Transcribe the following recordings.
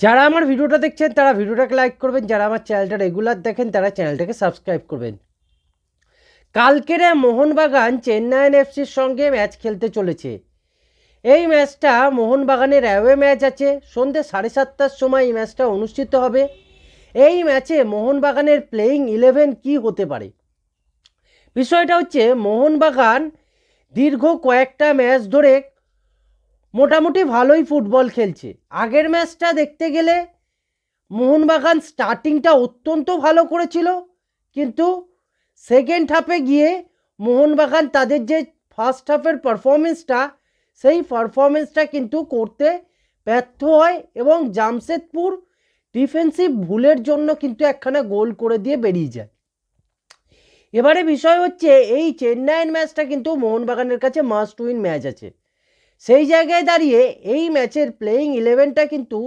যারা আমার ভিডিওটা দেখছেন, তারা ভিডিওটাকে লাইক করবেন। যারা আমার চ্যানেলটা রেগুলার দেখেন, তারা চ্যানেলটাকে সাবস্ক্রাইব করবেন। কালকের মোহনবাগান চেন্নাইন এফসির সঙ্গে ম্যাচ খেলতে চলেছে। এই ম্যাচটা মোহনবাগানের অ্যাওয়ে ম্যাচ আছে। সন্ধ্যে সাড়ে সাতটার সময় এই ম্যাচটা অনুষ্ঠিত হবে। এই ম্যাচে মোহনবাগানের প্লেয়িং ইলেভেন কি হতে পারে? বিষয়টা হচ্ছে, মোহনবাগান দীর্ঘ কয়েকটা ম্যাচ ধরে মোটামুটি ভালোই ফুটবল খেলছে। আগের ম্যাচটা দেখতে গেলে মোহনবাগান স্টার্টিংটা অত্যন্ত ভালো করেছিল, কিন্তু সেকেন্ড হাফে গিয়ে মোহনবাগান তাদের যে ফার্স্ট হাফের পারফরমেন্সটা সেই পারফরমেন্সটা কিন্তু করতে ব্যর্থ হয় এবং জামশেদপুর ডিফেন্সিভ ভুলের জন্য কিন্তু একখানা গোল করে দিয়ে বেরিয়ে যায়। এবারে বিষয় হচ্ছে, এই চেন্নাইয়ের ম্যাচটা কিন্তু মোহনবাগানের কাছে মাস্ট উইন ম্যাচ আছে। সেই জায়গায় দাঁড়িয়ে এই ম্যাচের প্লেয়িং ইলেভেনটা কিন্তু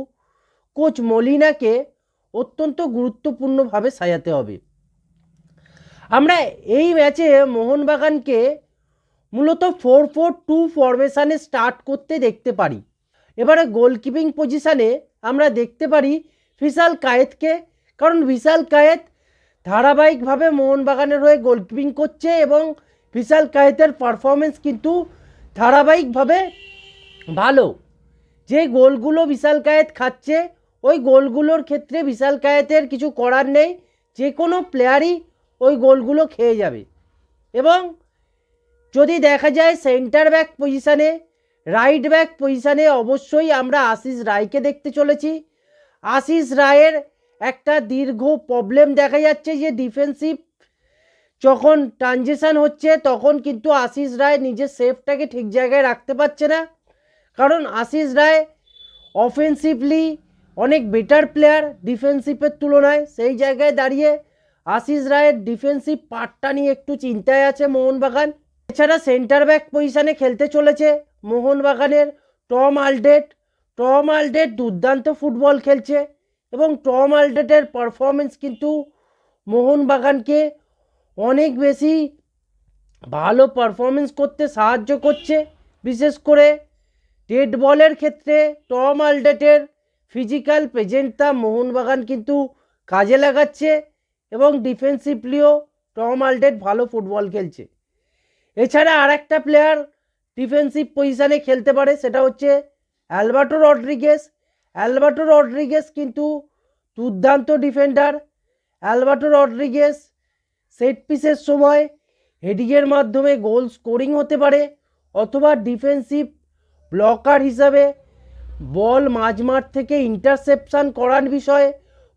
কোচ মলিনাকে অত্যন্ত গুরুত্বপূর্ণভাবে সাজাতে হবে। আমরা এই ম্যাচে মোহনবাগানকে মূলত ফোর ফোর টু ফরমেশানে স্টার্ট করতে দেখতে পারি। এবারে গোলকিপিং পজিশানে আমরা দেখতে পারি ফিসাল কায়েতকে কারণ বিশাল কায়েত ধারাবাহিকভাবে মোহনবাগানের হয়ে গোলকিপিং করছে এবং বিশাল কায়েতের পারফরমেন্স কিন্তু ধারাবাহিকভাবে ভালো। যে গোলগুলো বিশাল কায়েত খাচ্ছে, ওই গোলগুলোর ক্ষেত্রে বিশাল কায়েতের কিছু করার নেই। যে কোনো প্লেয়ারই ওই গোলগুলো খেয়ে যাবে। এবং যদি দেখা যায় সেন্টার ব্যাক পজিশানে, রাইট ব্যাক পজিশানে অবশ্যই আমরা আশিস রায়কে দেখতে চলেছি। আশিস রায়ের একটা দীর্ঘ প্রবলেম দেখা যাচ্ছে যে ডিফেন্সিভ যখন ট্রানজেকশান হচ্ছে, তখন কিন্তু আশিস রায় নিজের সেফটাকে ঠিক জায়গায় রাখতে পারছে না। কারণ আশিস রায় অফেন্সিভলি অনেক বেটার প্লেয়ার ডিফেন্সিভের তুলনায়। সেই জায়গায় দাঁড়িয়ে আশিস রায়ের ডিফেন্সিভ পার্টটা নিয়ে একটু চিন্তায় আছে মোহনবাগান। এছাড়া সেন্টার ব্যাক পজিশানে খেলতে চলেছে মোহনবাগানের টম আলডেট। টম আলডেট দুর্দান্ত ফুটবল খেলছে এবং টম আলডেটের পারফরমেন্স কিন্তু মোহনবাগানকে অনেক বেশি ভালো পারফরমেন্স করতে সাহায্য করছে। বিশেষ করে ডেড বলের ক্ষেত্রে টম আলডেটের ফিজিক্যাল প্রেজেন্টটা মোহনবাগান কিন্তু কাজে লাগাচ্ছে এবং ডিফেন্সিভলিও টম আলডেট ভালো ফুটবল খেলছে। এছাড়া আর একটা প্লেয়ার ডিফেন্সিভ পজিশানে খেলতে পারে, সেটা হচ্ছে অ্যালবার্টো রড্রিগেস অ্যালবার্টো রড্রিগেস কিন্তু দুর্দান্ত ডিফেন্ডার অ্যালবার্টো রড্রিগেস সেট পিসের সময় হেডিংয়ের মাধ্যমে গোল স্কোরিং হতে পারে অথবা ডিফেন্সিভ ব্লকার হিসাবে বল মাঝমাঠ থেকে ইন্টারসেপশান করার বিষয়ে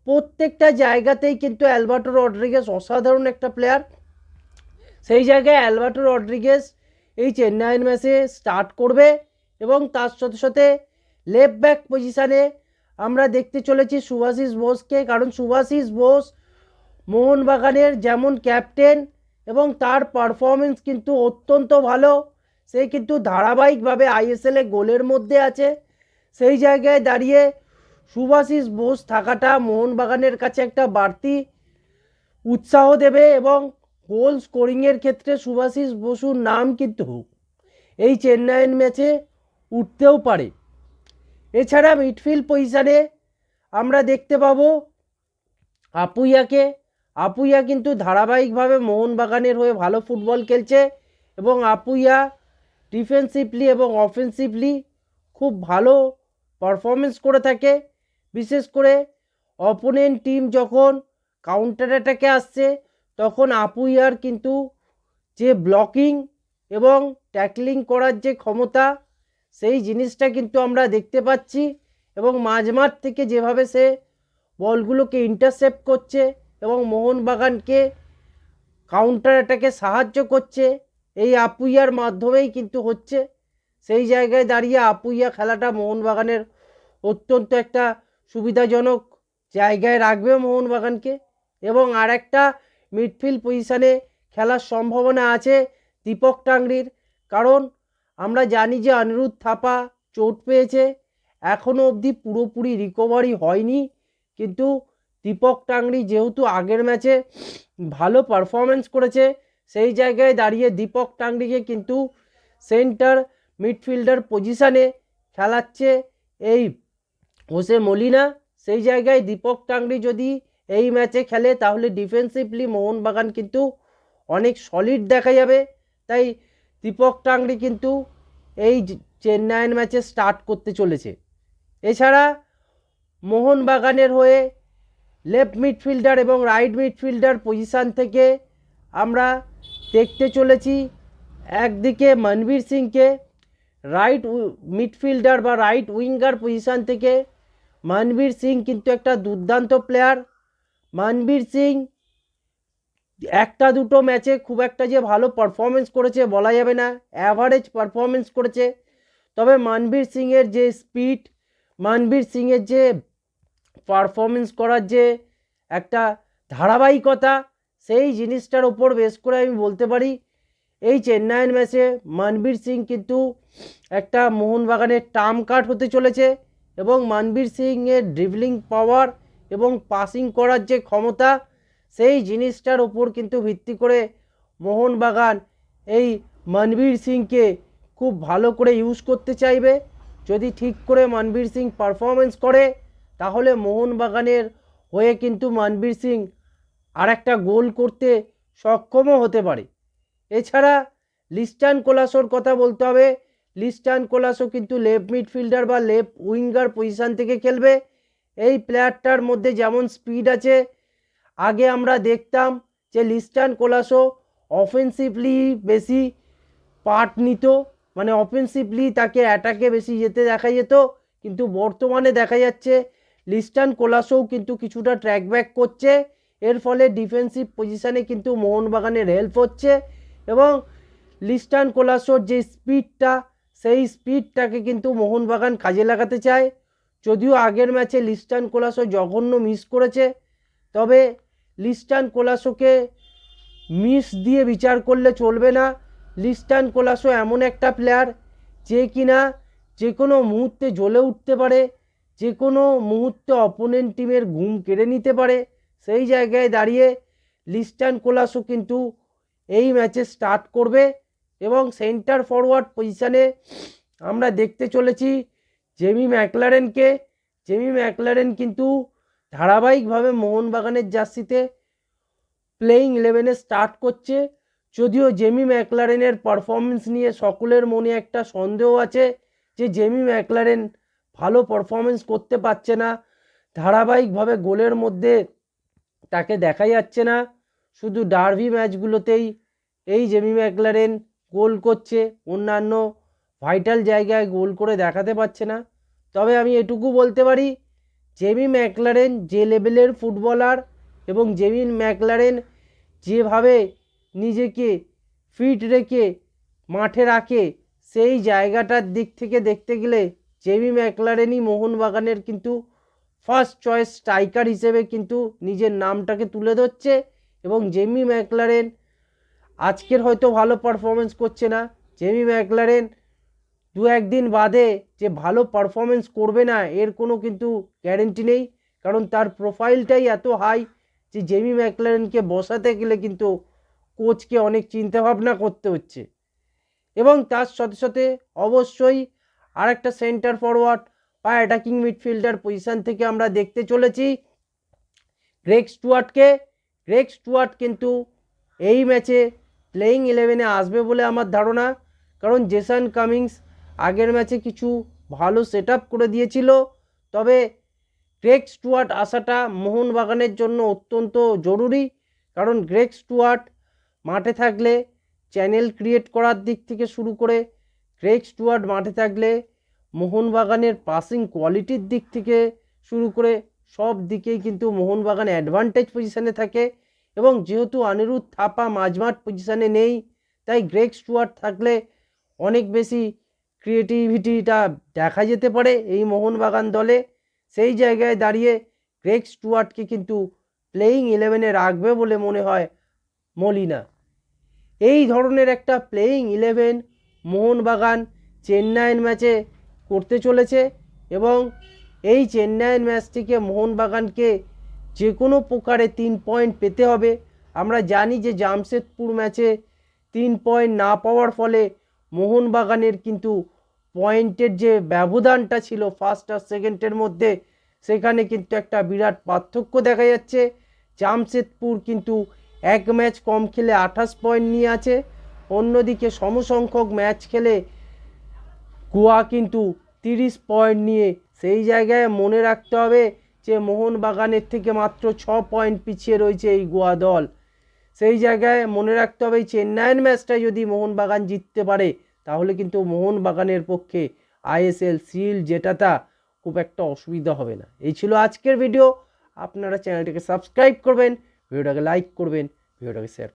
প্রত্যেকটা জায়গাতেই কিন্তু অ্যালবার্টো রড্রিগেস অসাধারণ একটা প্লেয়ার। সেই জায়গায় অ্যালবার্টো রড্রিগেস এই চেন্নাইয়ের ম্যাচে স্টার্ট করবে এবং তার সাথে সাথে লেফট ব্যাক পজিশানে আমরা দেখতে চলেছি সুভাশিস বোসকে, কারণ সুভাশিস বোস মোহনবাগানের যেমন ক্যাপ্টেন এবং তার পারফরমেন্স কিন্তু অত্যন্ত ভালো। সে কিন্তু ধারাবাহিকভাবে আইএসএলে গোলের মধ্যে আছে। সেই জায়গায় দাঁড়িয়ে সুভাশিস বোস থাকাটা মোহনবাগানের কাছে একটা বাড়তি উৎসাহ দেবে এবং গোল স্কোরিংয়ের ক্ষেত্রে সুভাশিস বসুর নাম কিন্তু এই চেন্নাইয়ের ম্যাচে উঠতেও পারে। এছাড়া মিডফিল্ড পজিশানে আমরা দেখতে পাবো আপুইয়াকে। আপুইয়া কিন্তু ধারাবাহিকভাবে মোহনবাগানের হয়ে ভালো ফুটবল খেলছে এবং আপুইয়া ডিফেন্সিভলি এবং অফেন্সিভলি খুব ভালো পারফরমেন্স করে থাকে। বিশেষ করে অপোনেন্ট টিম যখন কাউন্টার অ্যাটাকে আসছে, তখন আপুইয়ার কিন্তু যে ব্লকিং এবং ট্যাকলিং করার যে ক্ষমতা, সেই জিনিসটা কিন্তু আমরা দেখতে পাচ্ছি এবং মাঝমাঠ থেকে যেভাবে সে বলগুলোকে ইন্টারসেপ্ট করছে এবং মোহনবাগানকে কাউন্টার অ্যাটাকে সাহায্য করছে। এই আপুইয়ার মাধ্যমেই কিন্তু হচ্ছে। সেই জায়গায় দাঁড়িয়ে আপুইয়া খেলাটা মোহনবাগানের অত্যন্ত একটা সুবিধাজনক জায়গায় রাখবে মোহনবাগানকে। এবং আর একটা মিডফিল্ড পজিশানে খেলার সম্ভাবনা আছে দীপক টাংরির কারণ আমরা জানি যে অনিরুদ্ধ থাপা চোট পেয়েছে। এখনও অবধি পুরোপুরি রিকভারি হয়নি। কিন্তু দীপক টাংরি যেহেতু আগের ম্যাচে ভালো পারফরমেন্স করেছে, সেই জায়গায় দাঁড়িয়ে দীপক টাংরিকে কিন্তু সেন্টার মিডফিল্ডার পজিশানে খেলাচ্ছে এই হোসে মলিনা। সেই জায়গায় দীপক টাংরি যদি এই ম্যাচে খেলে, তাহলে ডিফেন্সিভলি মোহনবাগান কিন্তু অনেক সলিড দেখা যাবে। তাই দীপক টাংরি কিন্তু এই চেন্নাইয়ের ম্যাচে স্টার্ট করতে চলেছে। এছাড়া মোহনবাগানের হয়ে লেফট মিডফিল্ডার এবং রাইট মিডফিল্ডার পজিশান থেকে আমরা দেখতে চলেছি একদিকে মনবীর সিংকে, রাইট মিডফিল্ডার বা রাইট উইঙ্গার পজিশান থেকে। মনবীর সিং কিন্তু একটা দুর্দান্ত প্লেয়ার। মনবীর সিং একটা দুটো ম্যাচে খুব একটা যে ভালো পারফরমেন্স করেছে বলা যাবে না, অ্যাভারেজ পারফরমেন্স করেছে। তবে মানবীর সিংয়ের যে স্পিড, মানবীর সিংয়ের যে পারফরমেন্স করার যে একটা ধারাবাহিকতা, সেই জিনিসটার ওপর বেস করে আমি বলতে পারি, এই চেন্নাইয়ের ম্যাচে মানবীর সিং কিন্তু একটা মোহনবাগানের টার্ম কার্ড হতে চলেছে এবং মানবীর সিংয়ের ড্রিবলিং পাওয়ার এবং পাসিং করার যে ক্ষমতা, সেই জিনিসটার ওপর কিন্তু ভিত্তি করে মোহনবাগান এই মানবীর সিংকে খুব ভালো করে ইউজ করতে চাইবে। যদি ঠিক করে মানবীর সিং পারফরমেন্স করে তাহলে মোহনবাগানের হয়ে কিন্তু মানবীর সিং আর একটা গোল করতে সক্ষমও হতে পারে। এছাড়া লিস্টান কোলাসোর কথা বলতে হবে। লিস্টান কোলাসো কিন্তু লেফট মিডফিল্ডার বা লেফট উইঙ্গার পজিশান থেকে খেলবে। এই প্লেয়ারটার মধ্যে যেমন স্পিড আছে, আগে আমরা দেখতাম যে লিস্টান কোলাসো অফেন্সিভলি বেশি পার্ট নিত মানে অফেন্সিভলি তাকে অ্যাটাকে বেশি যেতে দেখা যেত, কিন্তু বর্তমানে দেখা যাচ্ছে লিস্টান কোলাসোও কিন্তু কিছুটা ট্র্যাক ব্যাক করছে। এর ফলে ডিফেন্সিভ পজিশানে কিন্তু মোহনবাগানের হেল্প হচ্ছে এবং লিস্টান কোলাসোর যে স্পিডটা সেই স্পিডটাকে কিন্তু মোহনবাগান কাজে লাগাতে চায়। যদিও আগের ম্যাচে লিস্টান কোলাসো জঘন্য মিস করেছে, তবে লিস্টান কোলাসোকে মিস দিয়ে বিচার করলে চলবে না। লিস্টান কোলাসো এমন একটা প্লেয়ার যে কিনা যে কোনো মুহূর্তে জ্বলে উঠতে পারে। যে কোনো মুহূর্তে অপোনেন্ট টিমের ঘুম কেড়ে নিতে পারে। সেই জায়গায় দাঁড়িয়ে লিস্টান কোলাসো কিন্তু এই ম্যাচে স্টার্ট করবে এবং সেন্টার ফরওয়ার্ড পজিশানে আমরা দেখতে চলেছি জেমি ম্যাকলারেনকে জেমি ম্যাকলারেন কিন্তু ধারাবাহিকভাবে মোহনবাগানের জার্সিতে প্লেয়িং ইলেভেনে স্টার্ট করছে। যদিও জেমি ম্যাকলারেনের পারফরমেন্স নিয়ে সকলের মনে একটা সন্দেহ আছে যে জেমি ম্যাকলারেন ভালো পারফরমেন্স করতে পারছে না। ধারাবাহিকভাবে গোলের মধ্যে তাকে দেখা যাচ্ছে না। শুধু ডার্ভি ম্যাচগুলোতেই এই জেমি ম্যাকলারেন গোল করছে। অন্যান্য ভাইটাল জায়গায় গোল করে দেখাতে পারছে না। তবে আমি এটুকু বলতে পারি জেমি ম্যাকলারেন যে লেভেলের ফুটবলার এবং জেমি ম্যাকলারেন যেভাবে নিজেকে ফিট রেখে মাঠে রাখে, সেই জায়গাটার দিক থেকে দেখতে গেলে জেমি ম্যাকলারেনই মোহনবাগানের কিন্তু ফার্স্ট চয়েস স্ট্রাইকার হিসেবে কিন্তু নিজের নামটাকে তুলে ধরছে এবং জেমি ম্যাকলারেন আজকের হয়তো ভালো পারফরমেন্স করছে না। জেমি ম্যাকলারেন দু একদিন বাদে যে ভালো পারফরমেন্স করবে না, এর কোনো কিন্তু গ্যারেন্টি নেই। কারণ তার প্রোফাইলটাই এত হাই যে জেমি ম্যাকলারেনকে বসাতে গেলে কিন্তু কোচকে অনেক চিন্তাভাবনা করতে হচ্ছে। এবং তার সাথে সাথে অবশ্যই আরেকটা সেন্টার ফরওয়ার্ড বা অ্যাটাকিং মিডফিল্ডার পজিশান থেকে আমরা দেখতে চলেছি। গ্রেগ স্টুয়ার্টকে গ্রেগ স্টুয়ার্ট কিন্তু এই ম্যাচে প্লেয়িং ইলেভেনে আসবে বলে আমার ধারণা। কারণ জেসান কামিংস আগের ম্যাচে কিছু ভালো সেট করে দিয়েছিল। তবে গ্রেগ স্টুয়ার্ট আসাটা মোহনবাগানের জন্য অত্যন্ত জরুরি। কারণ গ্রেগ স্টুয়ার্ট মাঠে থাকলে চ্যানেল ক্রিয়েট করার দিক থেকে শুরু করে গ্রেগ স্টুয়ার্ট মাঠে থাকলে মোহনবাগানের পাসিং কোয়ালিটির দিক থেকে শুরু করে সব দিকেই কিন্তু মোহনবাগান অ্যাডভান্টেজ পজিশানে থাকে এবং যেহেতু অনিরুদ্ধ থাপা মাঝমাঠ পজিশানে নেই, তাই গ্রেগ স্টুয়ার্ট থাকলে অনেক বেশি ক্রিয়েটিভিটিটা দেখা যেতে পারে এই মোহনবাগান দলে। সেই জায়গায় দাঁড়িয়ে গ্রেগ স্টুয়ার্টকে কিন্তু প্লেয়িং ইলেভেনে রাখবে বলে মনে হয় মলিনা। এই ধরনের একটা প্লেয়িং ইলেভেন মোহনবাগান চেন্নাইয়ের ম্যাচে করতে চলেছে এবং এই চেন্নাইয়ের ম্যাচটিকে মোহনবাগানকে যে কোনো প্রকারে তিন পয়েন্ট পেতে হবে। আমরা জানি যে জামশেদপুর ম্যাচে তিন পয়েন্ট না পাওয়ার ফলে মোহনবাগানের কিন্তু পয়েন্টের যে ব্যবধানটা ছিল ফার্স্ট আর সেকেন্ডের মধ্যে, সেখানে কিন্তু একটা বিরাট পার্থক্য দেখা যাচ্ছে। জামশেদপুর কিন্তু এক ম্যাচ কম খেলে আঠাশ পয়েন্ট নিয়ে আছে। অন্যদিকে সমসংখ্যক ম্যাচ খেলে গোয়া কিন্তু তিরিশ পয়েন্ট নিয়ে সেই জায়গায় মনে রাখতে হবে যে মোহনবাগানের থেকে মাত্র ছ পয়েন্ট পিছিয়ে রয়েছে এই গোয়া দল। সেই জায়গায় মনে রাখতে হবে চেন্নাইয়ের ম্যাচটা যদি মোহনবাগান জিততে পারে, তাহলে কিন্তু মোহনবাগানের পক্ষে আইএসএল সিল জেতাটা খুব একটা অসুবিধা হবে না। এই ছিল আজকের ভিডিও। আপনারা চ্যানেলটিকে সাবস্ক্রাইব করবেন, ভিডিওটাকে লাইক করবেন, ভিডিওটাকে শেয়ার